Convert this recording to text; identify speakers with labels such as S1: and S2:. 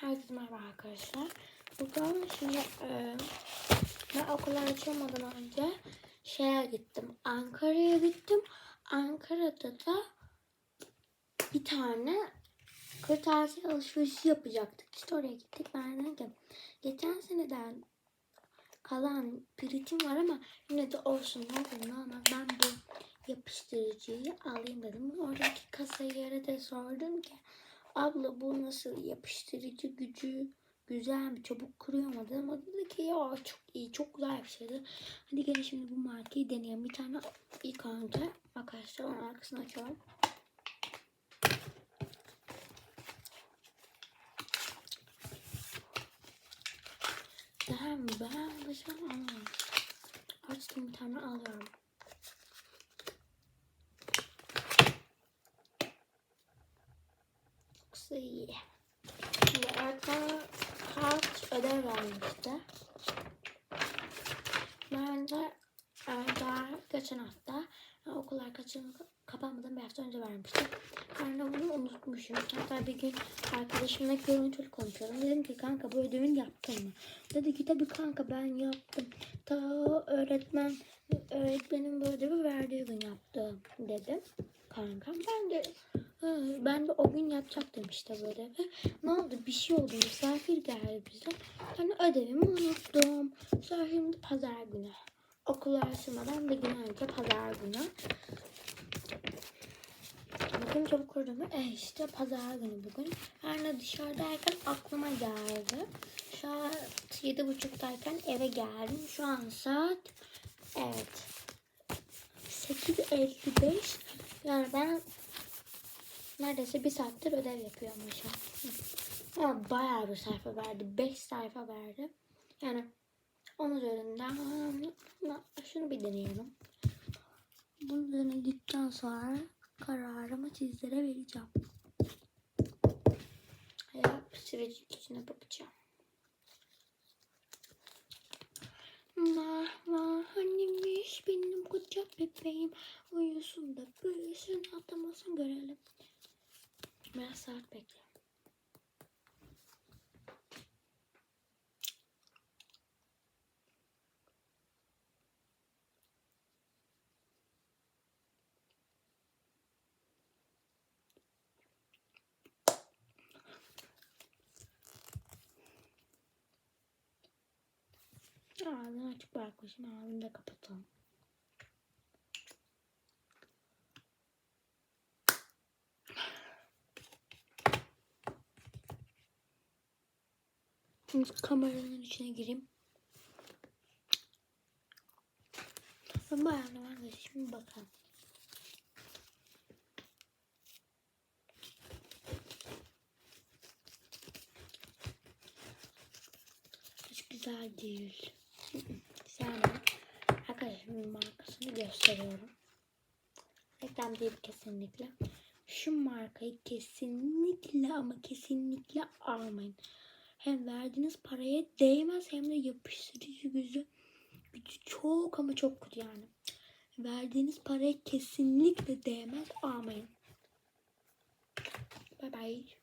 S1: Herkese merhaba arkadaşlar. Bugün şimdi e, ben okullar açılmadan önce şeye gittim. Ankara'ya gittim. Ankara'da da bir tane kırtasiye alışverişi yapacaktık. İşte oraya gittik. Ben dedim geçen seneden kalan birikim var ama yine de olsun ne olur ne olmaz. Ben bu yapıştırıcıyı alayım dedim. Oradaki kasayere de sordum ki abla bu nasıl yapıştırıcı gücü güzel mi çabuk kuruyor mu dedim. O dedi ki ya çok iyi çok güzel bir. Hadi gelin şimdi bu markayı deneyelim. Bir tane ilk önce arkadaşlar onun arkasını açalım. Ben ben anlamadım. Açtım bir tane alıyorum. Çok iyi. Şimdi Erkan kaç ödev vermişti. Ben de e, daha geçen hafta okullar kaçın kapanmadan bir hafta önce vermiştim. Ben de bunu unutmuşum. Hatta bir gün arkadaşımla görüntülü konuşuyorum. Dedim ki kanka bu ödevini yaptın mı? Dedi ki tabii kanka ben yaptım. Ta öğretmen öğretmenin bu ödevi verdiği gün yaptım dedim. Kanka ben de "Hı, ben de o gün yapacaktım işte bu ödevi. Ne oldu? Bir şey oldu. Misafir geldi bize. Ben ödevimi unuttum. Sonra şimdi pazar günü. Okul açılmadan bir gün önce pazar günü. Bugün çabuk kurdu mu? E işte pazar günü bugün. Her ne dışarıdayken aklıma geldi. Saat yedi buçuktayken eve geldim. Şu an saat evet 8.55. Yani ben neredeyse bir saattir ödev yapıyormuşum. Ama bayağı bir sayfa verdi. 5 sayfa verdi. Yani onun üzerinden şunu bir deneyelim. Bunu denedikten sonra kararımı sizlere vereceğim. Yap sürecin içine bakacağım. Vah vah annemiş benim koca bebeğim uyusun da büyüsün atlamasın görelim. Biraz saat bekle. Ağzını açık bırakmışım. Ağzını da kapatalım. Kameranın içine gireyim. Ben bayağı da şimdi bakalım. Hiç güzel değil. Güzel mi? Arkadaşımın markasını gösteriyorum. Reklam değil kesinlikle. Şu markayı kesinlikle ama kesinlikle almayın. Hem verdiğiniz paraya değmez hem de yapıştırıcı gücü, gücü çok ama çok kötü yani. Verdiğiniz paraya kesinlikle değmez almayın. Bye bye.